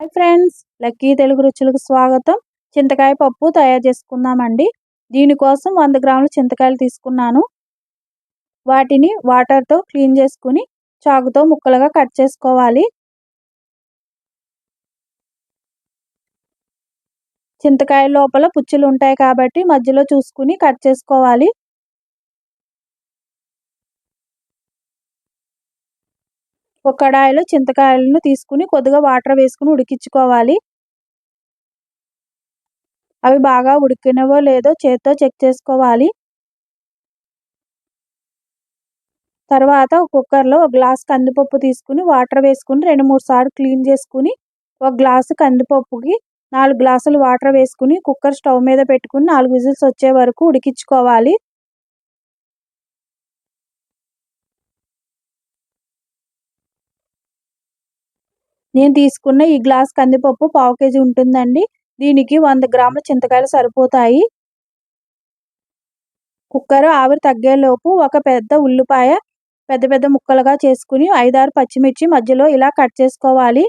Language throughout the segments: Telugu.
హాయ్ ఫ్రెండ్స్ లక్కీ తెలుగు రుచులకు స్వాగతం. చింతకాయ పప్పు తయారు చేసుకుందామండి. దీనికోసం వంద గ్రాముల చింతకాయలు తీసుకున్నాను. వాటిని వాటర్తో క్లీన్ చేసుకుని చాకుతో ముక్కలుగా కట్ చేసుకోవాలి. చింతకాయ లోపల పుచ్చులు ఉంటాయి కాబట్టి మధ్యలో చూసుకుని కట్ చేసుకోవాలి. ఒక కడాయిలో చింతకాయలను తీసుకుని కొద్దిగా వాటర్ వేసుకుని ఉడికించుకోవాలి. అవి బాగా ఉడికినవో లేదో చేత్తో చెక్ చేసుకోవాలి. తర్వాత కుక్కర్లో ఒక గ్లాస్ కందిపప్పు తీసుకుని వాటర్ వేసుకుని రెండు మూడు సార్లు క్లీన్ చేసుకుని ఒక గ్లాసు కందిపప్పుకి నాలుగు గ్లాసులు వాటర్ వేసుకుని కుక్కర్ స్టవ్ మీద పెట్టుకుని నాలుగు విజిల్స్ వచ్చే వరకు ఉడికించుకోవాలి. నేను తీసుకున్న ఈ గ్లాస్ కందిపప్పు పావు కేజీ ఉంటుందండి. దీనికి వంద గ్రాముల చింతకాయలు సరిపోతాయి. కుక్కర్ ఆవిరి తగ్గేలోపు ఒక పెద్ద ఉల్లిపాయ పెద్ద పెద్ద ముక్కలుగా చేసుకుని ఐదారు పచ్చిమిర్చి మధ్యలో ఇలా కట్ చేసుకోవాలి.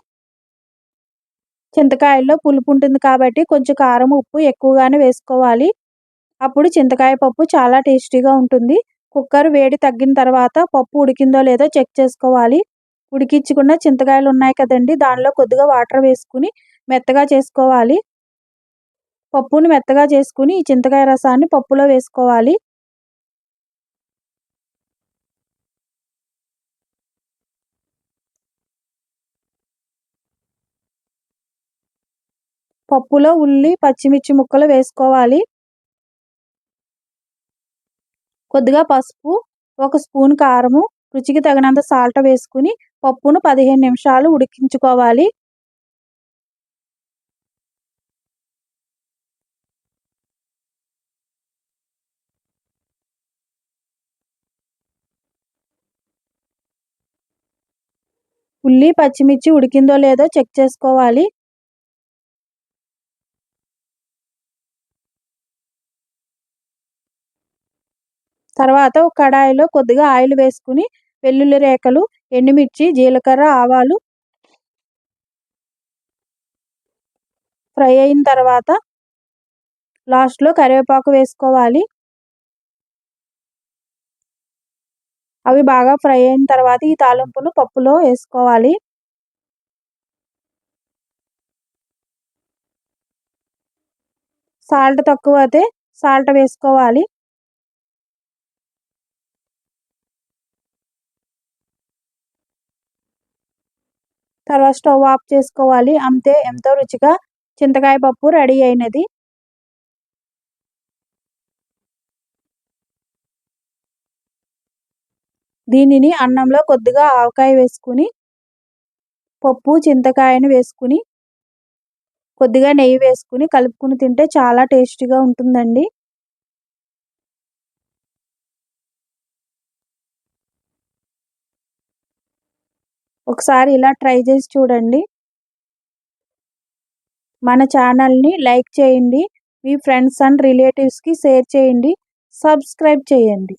చింతకాయల్లో పులుపు ఉంటుంది కాబట్టి కొంచెం కారం ఉప్పు ఎక్కువగానే వేసుకోవాలి. అప్పుడు చింతకాయ పప్పు చాలా టేస్టీగా ఉంటుంది. కుక్కర్ వేడి తగ్గిన తర్వాత పప్పు ఉడికిందో లేదో చెక్ చేసుకోవాలి. ఉడికించుకున్న చింతకాయలు ఉన్నాయి కదండి దానిలో కొద్దిగా వాటర్ వేసుకుని మెత్తగా చేసుకోవాలి. పప్పుని మెత్తగా చేసుకుని ఈ చింతకాయ రసాన్ని పప్పులో వేసుకోవాలి. పప్పులో ఉల్లి పచ్చిమిర్చి ముక్కలు వేసుకోవాలి. కొద్దిగా పసుపు ఒక స్పూన్ కారము రుచికి తగినంత సాల్ట్ వేసుకుని పప్పును పదిహేను నిమిషాలు ఉడికించుకోవాలి. ఉల్లి పచ్చిమిర్చి ఉడికిందో లేదో చెక్ చేసుకోవాలి. తర్వాత ఒక కడాయిలో కొద్దిగా ఆయిల్ వేసుకుని వెల్లుల్లి రేఖలు ఎండుమిర్చి జీలకర్ర ఆవాలు ఫ్రై అయిన తర్వాత లాస్ట్లో కరివేపాకు వేసుకోవాలి. అవి బాగా ఫ్రై అయిన తర్వాత ఈ తాలింపును పప్పులో వేసుకోవాలి. సాల్ట్ తక్కువ అయితే సాల్ట్ వేసుకోవాలి. తర్వాత స్టవ్ ఆఫ్ చేసుకోవాలి. అంతే ఎంతో రుచిగా చింతకాయ పప్పు రెడీ అయినది. దీనిని అన్నంలో కొద్దిగా ఆవకాయ వేసుకుని పప్పు చింతకాయని వేసుకుని కొద్దిగా నెయ్యి వేసుకుని కలుపుకుని తింటే చాలా టేస్టీగా ఉంటుందండి. ఒకసారి ఇలా ట్రై చేసి చూడండి. మన ఛానల్ని లైక్ చేయండి. మీ ఫ్రెండ్స్ అండ్ రిలేటివ్స్కి షేర్ చేయండి. సబ్స్క్రైబ్ చేయండి.